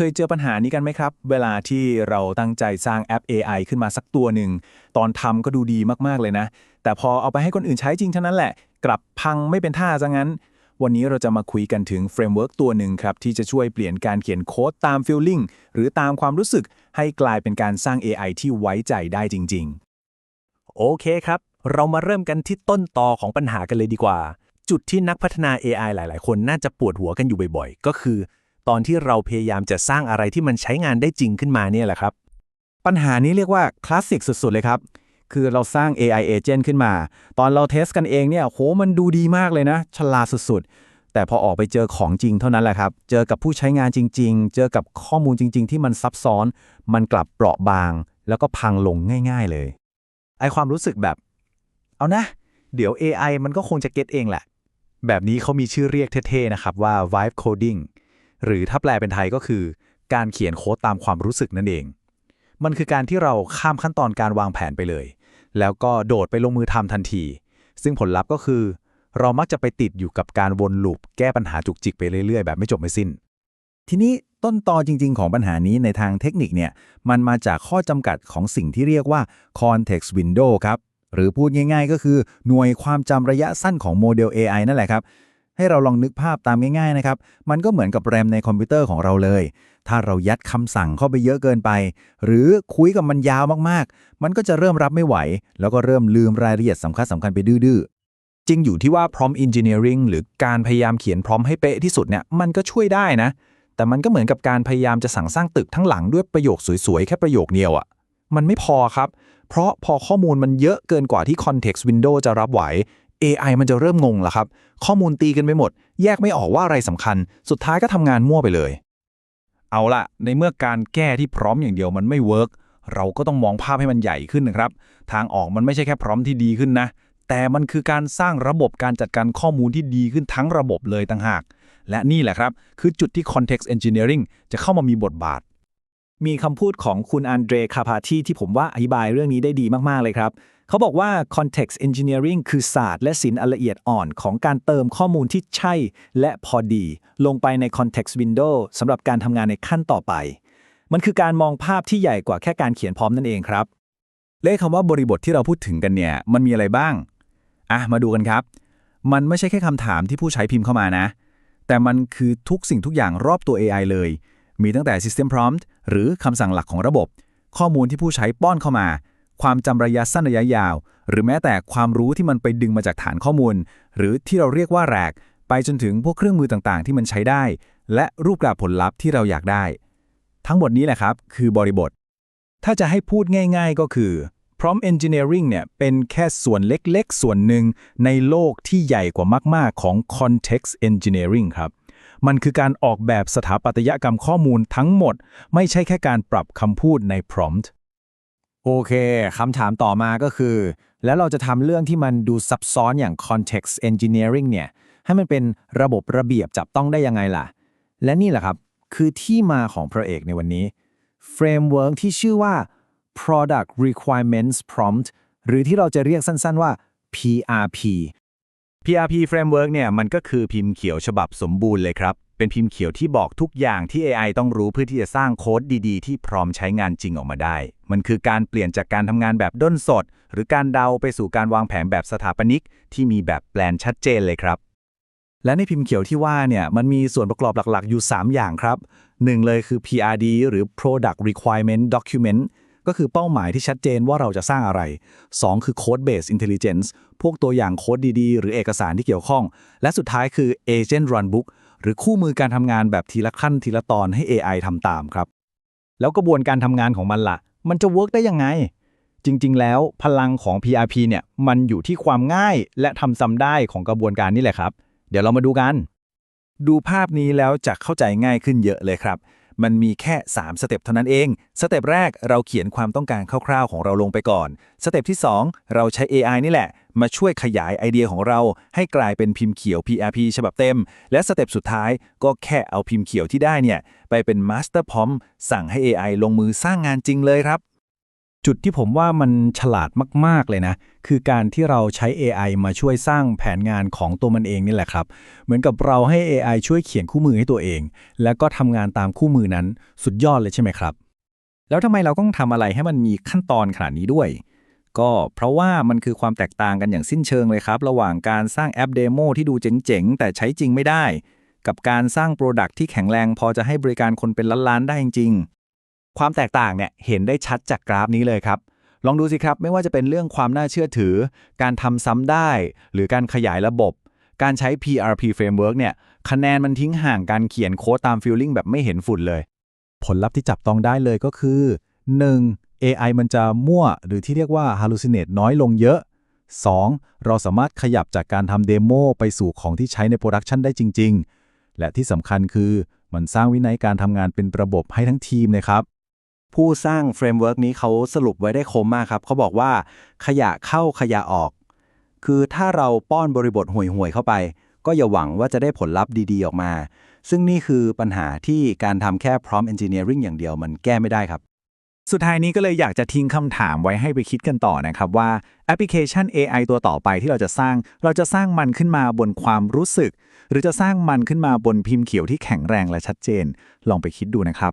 เคยเจอปัญหานี้กันไหมครับ เวลาที่เราตั้งใจสร้างแอป AI ขึ้นมาสักตัวหนึ่ง ตอนทำก็ดูดีมากๆเลยนะ แต่พอเอาไปให้คนอื่นใช้จริงเท่านั้นแหละ กลับพังไม่เป็นท่าซะงั้น วันนี้เราจะมาคุยกันถึงเฟรมเวิร์กตัวหนึ่งครับ ที่จะช่วยเปลี่ยนการเขียนโค้ดตามฟีลลิ่งหรือตามความรู้สึก ให้กลายเป็นการสร้าง AI ที่ไว้ใจได้จริง ๆ โอเคครับ เรามาเริ่มกันที่ต้นตอของปัญหากันเลยดีกว่า จุดที่นักพัฒนา AI หลาย ๆ คนน่าจะปวดหัวกันอยู่บ่อย ๆ ก็คือ ตอนที่เราพยายามจะสร้างอะไรที่มันใช้งานได้จริงขึ้นมาเนี่ยแหละครับ ปัญหานี้เรียกว่าคลาสสิกสุด ๆ เลยครับ คือเราสร้าง AI agent ขึ้นมา ตอนเราเทสกันเองเนี่ยโหมันดูดีมากเลยนะ ฉลาดสุด ๆ แต่พอออกไปเจอของจริงเท่านั้นแหละครับ เจอกับผู้ใช้งานจริง ๆ เจอกับข้อมูลจริง ๆ ที่มันซับซ้อน มันกลับเปราะบาง แล้วก็พังลงง่าย ๆ เลย ไอความรู้สึกแบบ เอานะ เดี๋ยว AI มันก็คงจะเก็ตเองแหละ แบบนี้เขามีชื่อเรียกเท่ๆนะครับว่า vibe coding หรือถ้าแปลเป็นไทยก็คือ การเขียนโค้ดตามความรู้สึกนั่นเอง มันคือการที่เราข้ามขั้นตอนการวางแผนไปเลย แล้วก็โดดไปลงมือทำทันที ซึ่งผลลัพธ์ก็คือ เรามักจะไปติดอยู่กับการวนลูปแก้ปัญหาจุกจิกไปเรื่อยๆ แบบไม่จบไม่สิ้น ทีนี้ต้นตอจริง ๆ ของปัญหานี้ในทางเทคนิคเนี่ยมันมาจากข้อจำกัดของสิ่งที่เรียกว่า context window ครับหรือพูดง่ายๆ ก็คือหน่วยความจำระยะสั้นของโมเดล AI นั่นแหละครับ ให้เราลองนึกภาพตามง่ายๆนะครับ มันก็เหมือนกับแรมในคอมพิวเตอร์ของเราเลย ถ้าเรายัดคำสั่งเข้าไปเยอะเกินไป หรือคุยกับมันยาวมากๆ มันก็จะเริ่มรับไม่ไหว แล้วก็เริ่มลืมรายละเอียดสำคัญสำคัญไปดื้อจริงอยู่ที่ว่า prompt engineering หรือการพยายามเขียนพร้อมให้เป๊ะที่สุดเนี่ยมันก็ช่วยได้นะ แต่มันก็เหมือนกับการพยายามจะสั่งสร้างตึกทั้งหลังด้วยประโยคสวยๆ แค่ประโยคเดียวอะ่ะมันไม่พอครับ เพราะพอข้อมูลมันเยอะเกินกว่าที่ context window จะรับไหว AI มันจะเริ่มงงละครับ ข้อมูลตีกันไปหมด แยกไม่ออกว่าอะไรสำคัญ สุดท้ายก็ทำงานมั่วไปเลย เอาละในเมื่อการแก้ที่พร้อมอย่างเดียวมันไม่เวิร์กเราก็ต้องมองภาพให้มันใหญ่ขึ้นนะครับ ทางออกมันไม่ใช่แค่พร้อมที่ดีขึ้นนะ แต่มันคือการสร้างระบบการจัดการข้อมูลที่ดีขึ้นทั้งระบบเลยต่างหาก และนี่แหละครับ คือจุดที่ context engineering จะเข้ามามีบทบาท มีคำพูดของคุณอันเดรคาพาที่ที่ผมว่าอธิบายเรื่องนี้ได้ดีมากๆเลยครับ เขาบอกว่า context engineering คือศาสตร์และศิลป์อันละเอียดอ่อนของการเติมข้อมูลที่ใช่ และพอดี ลงไปใน context window สำหรับการทำงานในขั้นต่อไป มันคือการมองภาพที่ใหญ่กว่าแค่การเขียนพร้อมนั่นเองครับ เลขคำว่าบริบทที่เราพูดถึงกันเนี่ย มันมีอะไรบ้าง อะ มาดูกันครับ มันไม่ใช่แค่คำถามที่ผู้ใช้พิมพ์เข้ามานะ แต่มันคือทุกสิ่งทุกอย่างรอบตัว AI เลย มีตั้งแต่ System Prompt หรือคำสั่งหลักของระบบ ข้อมูลที่ผู้ใช้ป้อนเข้ามา ความจำระยะสั้นระยะยาว หรือแม้แต่ความรู้ที่มันไปดึงมาจากฐานข้อมูล หรือที่เราเรียกว่าแรก ไปจนถึงพวกเครื่องมือต่างๆ ที่มันใช้ได้ และรูปแบบผลลัพธ์ที่เราอยากได้ ทั้งหมดนี้แหละครับ คือบริบท ถ้าจะให้พูดง่าย ๆ ก็คือ prompt engineering เนี่ยเป็นแค่ส่วนเล็กๆ ส่วนหนึ่งในโลกที่ใหญ่กว่ามากๆของ context engineering ครับมันคือการออกแบบสถาปัตยกรรมข้อมูลทั้งหมด ไม่ใช่แค่การปรับคำพูดใน prompt โอเคคำถามต่อมาก็คือ แล้วเราจะทำเรื่องที่มันดูซับซ้อนอย่าง context engineering เนี่ยให้มันเป็นระบบระเบียบจับต้องได้ยังไงล่ะ และนี่แหละครับ คือที่มาของพระเอกในวันนี้ framework ที่ชื่อว่า product requirements prompt หรือที่เราจะเรียกสั้นๆว่า PRP PRP framework เนี่ยมันก็คือพิมพ์เขียวฉบับสมบูรณ์เลยครับ เป็นพิมพ์เขียวที่บอกทุกอย่างที่ AI ต้องรู้เพื่อที่จะสร้างโค้ดดีๆ ที่พร้อมใช้งานจริงออกมาได้ มันคือการเปลี่ยนจากการทำงานแบบด้นสด หรือการเดาไปสู่การวางแผนแบบสถาปนิก ที่มีแบบแปลนชัดเจนเลยครับ และในพิมพ์เขียวที่ว่าเนี่ยมันมีส่วนประกอบหลักๆ อยู่ 3 อย่างครับ1เลยคือ PRD หรือ Product Requirement Document ก็คือเป้าหมายที่ชัดเจนว่าเราจะสร้างอะไร 2 คือ Code Based Intelligence พวกตัวอย่างโค้ดดีๆ หรือเอกสารที่เกี่ยวข้อง และสุดท้ายคือ Agent Runbook หรือคู่มือการทำงานแบบทีละขั้นทีละตอนให้ AI ทำตามครับ แล้วกระบวนการทำงานของมันล่ะ มันจะเวิร์กได้ยังไง จริง ๆ แล้วพลังของ PRP เนี่ยมันอยู่ที่ความง่ายและทำซ้ำได้ของกระบวนการนี่แหละครับ เดี๋ยวเรามาดูกัน ดูภาพนี้แล้วจะเข้าใจง่ายขึ้นเยอะเลยครับ มันมีแค่ 3 สเต็ปเท่านั้นเอง สเต็ปแรกเราเขียนความต้องการคร่าวๆ ของเราลงไปก่อน สเต็ปที่ 2 เราใช้ AI นี่แหละ มาช่วยขยายไอเดียของเราให้กลายเป็นพิมพ์เขียว PRP ฉบับเต็ม และสเต็ปสุดท้ายก็แค่เอาพิมพ์เขียวที่ได้เนี่ยไปเป็น Master Prompt สั่งให้ AI ลงมือสร้างงานจริงเลยครับจุดที่ผมว่ามันฉลาดมาก ๆ เลยนะ คือการที่เราใช้ AI มาช่วยสร้างแผนงานของตัวมันเองนี่แหละครับ เหมือนกับเราให้ AI ช่วยเขียนคู่มือให้ตัวเอง แล้วก็ทำงานตามคู่มือนั้นสุดยอดเลยใช่ไหมครับ แล้วทำไมเราต้องทำอะไรให้มันมีขั้นตอนขนาดนี้ด้วย ก็เพราะว่ามันคือความแตกต่างกันอย่างสิ้นเชิงเลยครับ ระหว่างการสร้างแอปเดโมที่ดูเจ๋งๆ แต่ใช้จริงไม่ได้ กับการสร้างโปรดักที่แข็งแรง พอจะให้บริการคนเป็นล้านๆได้จริงๆ ความแตกต่างเนี่ยเห็นได้ชัดจากกราฟนี้เลยครับ ลองดูสิครับไม่ว่าจะเป็นเรื่องความน่าเชื่อถือ การทำซ้ำได้ หรือการขยายระบบ การใช้ PRP framework เนี่ยคะแนนมันทิ้งห่างการเขียนโค้ดตามฟีลลิ่งแบบไม่เห็นฝุ่นเลย ผลลัพธ์ที่จับต้องได้เลยก็คือ 1. AI มันจะมั่วหรือที่เรียกว่า hallucinate น้อยลงเยอะ 2. เราสามารถขยับจากการทำเดโมไปสู่ของที่ใช้ในโปรดักชันได้จริง ๆ และที่สำคัญคือมันสร้างวินัยการทำงานเป็นระบบให้ทั้งทีมนะครับ ผู้สร้างเฟรมเวิร์กนี้เขาสรุปไว้ได้คมมากครับ เขาบอกว่าขยะเข้าขยะออก คือถ้าเราป้อนบริบทห่วยๆเข้าไป ก็อย่าหวังว่าจะได้ผลลัพธ์ดีๆ ออกมา ซึ่งนี่คือปัญหาที่การทำแค่ prompt engineering อย่างเดียวมันแก้ไม่ได้ครับ สุดท้ายนี้ก็เลยอยากจะทิ้งคำถามไว้ให้ไปคิดกันต่อนะครับว่าแอปพลิเคชัน AI ตัวต่อไปที่เราจะสร้าง เราจะสร้างมันขึ้นมาบนความรู้สึก หรือจะสร้างมันขึ้นมาบนพิมพ์เขียวที่แข็งแรงและชัดเจน ลองไปคิดดูนะครับ